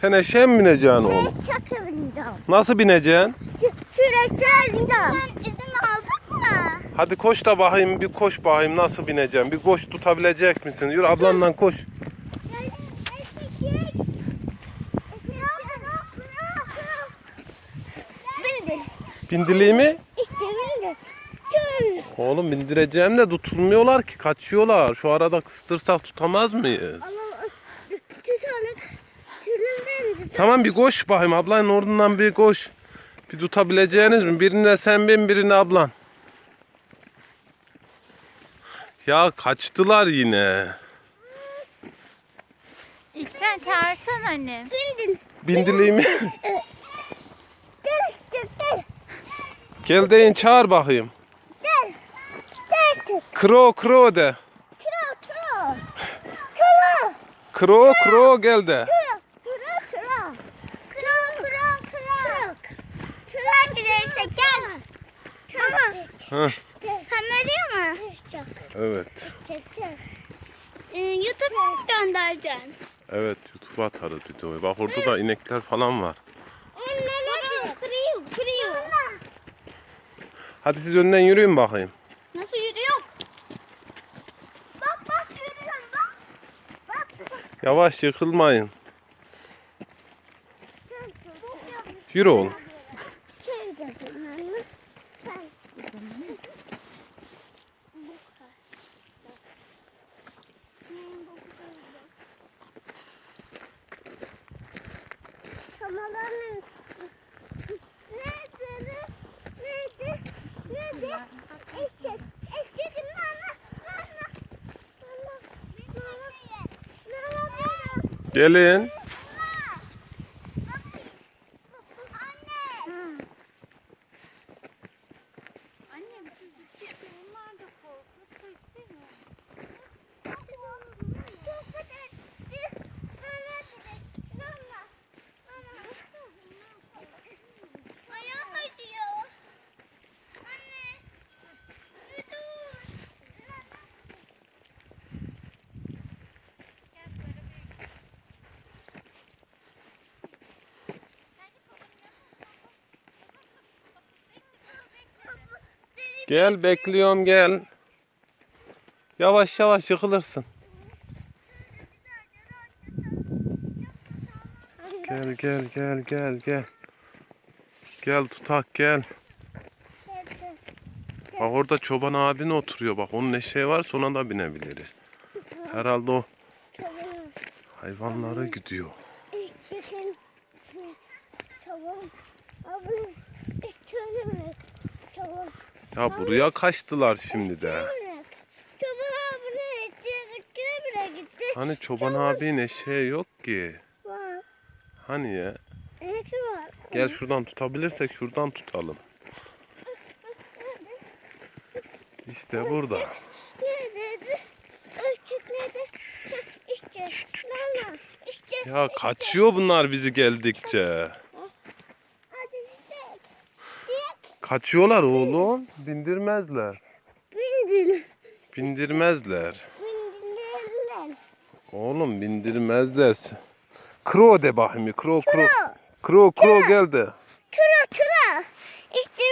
Sen eşeğe mi bineceksin oğlum? Çok bineceğim. Nasıl bineceksin? Sürekli bineceğim. Sen izin aldık mı? Hadi koş da bakayım bir koş bakayım nasıl bineceğim. Bir koş tutabilecek misin? Yürü ablanla koş. Bindi. Bindiliği mi? Oğlum bindireceğim de tutulmuyorlar ki kaçıyorlar. Şu arada kıstırsak tutamaz mıyız? Ama Tamam bir koş bakayım ablanın oradan bir koş. Bir tutabileceğiniz mi? Birine sen bin birine ablan. Ya kaçtılar yine. İlkten çağırsan annem. bindil. Bindiliği mi? Gel gel gel. Gel deyin çağır bakayım. Kro kro de. Kral. Kro kro gel de. Kral. Kral kral. Kral kral kral. Kral giderse gel. Tamam. Hı. Kameraya mı? Evet. Ee, YouTube'a göndereceksin. Evet YouTube'a atarız videoyu. Bak orada da inekler falan var. Hadi siz önden yürüyün bakayım. Nasıl yürüyor? Bak bak yürüyorum bak. Bak bak. Yavaş yıkılmayın. Yürü oğlum. Şey Gelin. Gel bekliyorum gel. Yavaş yavaş yıkılırsın. Gel gel gel gel gel. Gel tutak gel. Bak orada çoban abin oturuyor bak onun eşeği var sonra da binebiliriz. Herhalde o hayvanlara gidiyor. Tamam. Abi. Tamam. Ya buraya kaçtılar şimdi de. Tamam abi ne? Çocuklara bile gitti. Hani çoban abinin eşeği yok ki. Var. Hani ya? Var. Gel şuradan tutabilirsek şuradan tutalım. İşte burada. Ya kaçıyor bunlar bizi geldikçe. Kaçıyorlar oğlum. Bindirmezler. Bindil. Bindirmezler. Bindilirler. Oğlum bindirmezler. Kro de bakayım. Kro kro. Kro. Kro kro geldi. Tura tura. İşte